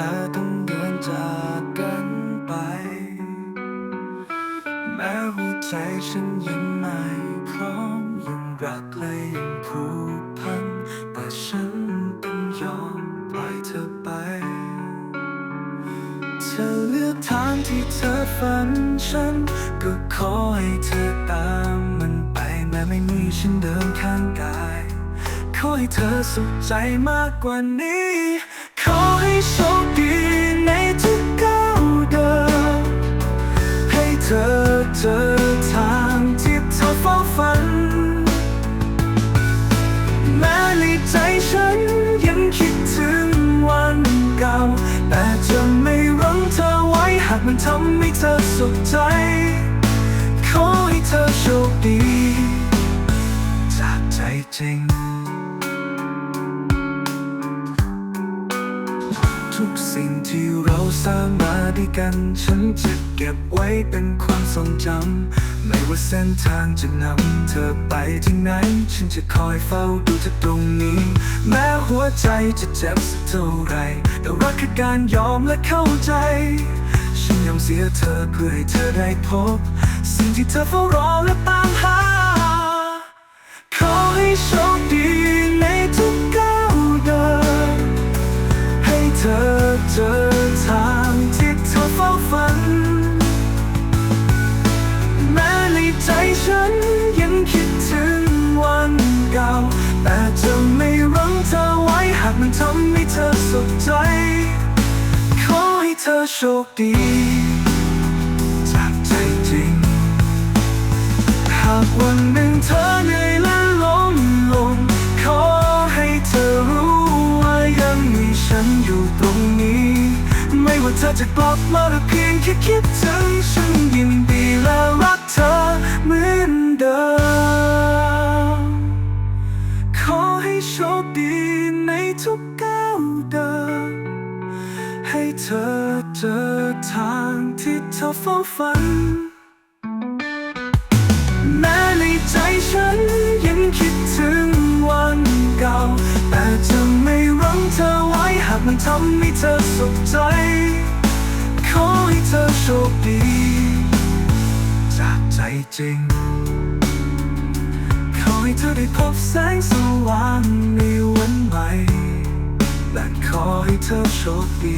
และต้องเดินจากกันไป แม้หัวใจฉันยังไม่พร้อมยังรักและยังผูกพัน แต่ฉันต้องยอมปล่อยเธอไป เธอเลือกทางที่เธอฝันฉัน ก็ขอให้เธอตามมันไป แม้ไม่มีฉันเดินข้างกาย ขอให้เธอสุขใจมากกว่านี้ ขอให้ากมันทำให้เธอสุขใจ ขอให้เธอโชคดี จากใจจริง ทุกสิ่งที่เราสร้างมาด้วยกัน ฉันจะเก็บไว้เป็นความทรงจำ ไม่ว่าเส้นทางจะนำเธอไปที่ไหน ฉันจะคอยเฝ้าดูเธอตรงนี้ แม้หัวใจจะเจ็บสักเท่าไรแต่รักคือการยอมและเข้าใจ สียเธอเพื่อให้เธอได้พบ สิ่งที่เธอเฝ้ารอและตามหา ขอให้โชคดีในทุกก้าวเดิน ให้เธอเจอทางที่เธอเฝ้าฝัน แม้ในใจฉันยังคิดถึงวันเก่า แต่จะไม่รั้งเธอไว้หากมันทำให้เธอสุขใจ ขอให้เธอโชคดีากวันหนึ่งเธอเหนื่อยและล้มลง ขอให้เธอรู้ว่ายังมีฉันอยู่ตรงนี้ ไม่ว่าเธอจะกลับมาหรือเพียงแค่คิดถึงฉันยินดีและรักเธอเหมือนเดิม ขอให้โชคดีในทุกก้าวเดิน ให้เธอเจอทางที่เธอเฝ้าฝัน มันทำให้เธอสุขใจ ขอให้เธอโชคดี จากใจจริง ขอให้เธอได้พบแสงสว่างในวันใหม่และขอให้เธอโชคดี